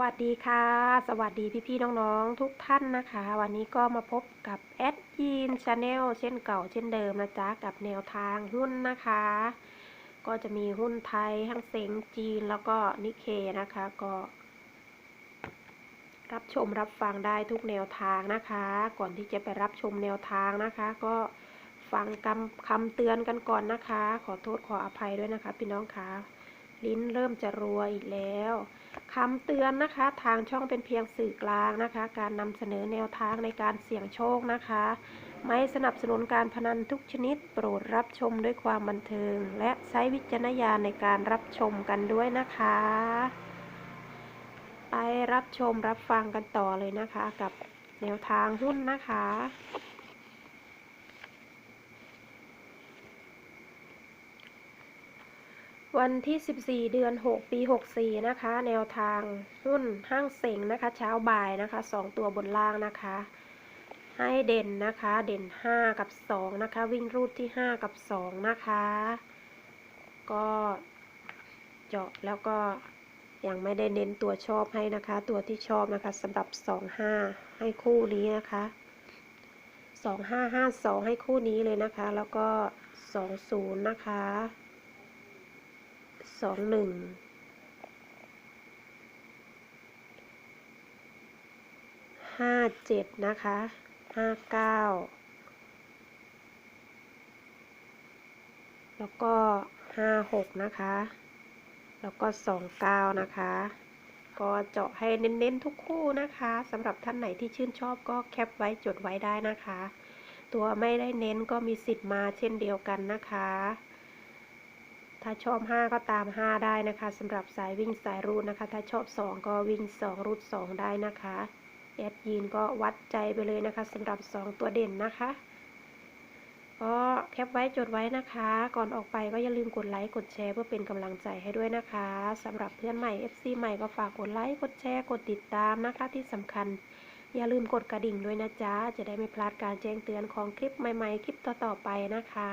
วัสดีค่ะ สวัสดีพี่ๆน้องๆทุกท่านนะคะ วันนี้ก็มาพบกับแอดยีนชาแนลเช่นเก่าเช่นเดิมนะจ๊ะ กับแนวทางหุ้นนะคะ ก็จะมีหุ้นไทยทั้งเซ็งจีนแล้วก็นิเคนะคะก็ รับชมรับฟังได้ทุกแนวทางนะคะ ก่อนที่จะไปรับชมแนวทางนะคะ ก็ฟังคำคำเตือนกันก่อนนะคะ ขอโทษขออภัยด้วยนะคะ พี่น้องคะ ลิ้นเริ่มจะรัวอีกแล้วคำเตือนนะคะ ทางช่องเป็นเพียงสื่อกลางนะคะ การนำเสนอแนวทางในการเสี่ยงโชคนะคะ ไม่สนับสนุนการพนันทุกชนิด โปรดรับชมด้วยความบันเทิง และใช้วิจารณญาณในการรับชมกันด้วยนะคะ ไปรับชมรับฟังกันต่อเลยนะคะ กับแนวทางหุ้นนะคะ วันที่ 14 เดือน 6 ปี 64 นะคะ แนวทางหุ้นห้างเสงนะคะ เช้าบ่ายนะคะ 2 ตัวบนล่างนะคะ ให้เด่นนะคะ เด่น 5 กับ 2 นะคะ วิ่งรูดที่ 5 กับ 2 นะคะ ก็เจาะแล้วก็ยังไม่ได้เน้นตัวชอบให้นะคะ ตัวที่ชอบนะคะสำหรับ 2-5 ให้คู่นี้นะคะ 2552 ให้คู่นี้เลยนะคะ แล้วก็ 20 นะคะ สองหนึ่งห้าเจ็ดนะคะห้าเก้าแล้วก็ห้าหกนะคะ แล้วก็สองเก้านะคะ ก็เจาะให้เน้นๆทุกคู่นะคะสำหรับท่านไหนที่ชื่นชอบก็แคปไว้จดไว้ได้นะคะ ตัวไม่ได้เน้นก็มีสิทธิ์มาเช่นเดียวกันนะคะ ถ้าชอบ 5 ก็ตาม 5 ได้นะคะสำหรับสายวิ่งสายรูดนะคะ ถ้าชอบ 2 ก็วิ่ง 2 รูด 2 ได้นะคะแอดยีนก็วัดใจไปเลยนะคะสำหรับ 2 ตัวเด่นนะคะ ก็แคปไว้จดไว้นะคะ ก่อนออกไปก็อย่าลืมกดไลค์กดแชร์เพื่อเป็นกำลังใจให้ด้วยนะคะสำหรับเพื่อนใหม่ FC ใหม่ก็ฝากกดไลค์กดแชร์กดติดตามนะคะที่สำคัญอย่าลืมกดกระดิ่งด้วยนะจ๊ะ จะได้ไม่พลาดการแจ้งเตือนของคลิปใหม่ ๆ คลิปต่อ ๆ ไปนะคะ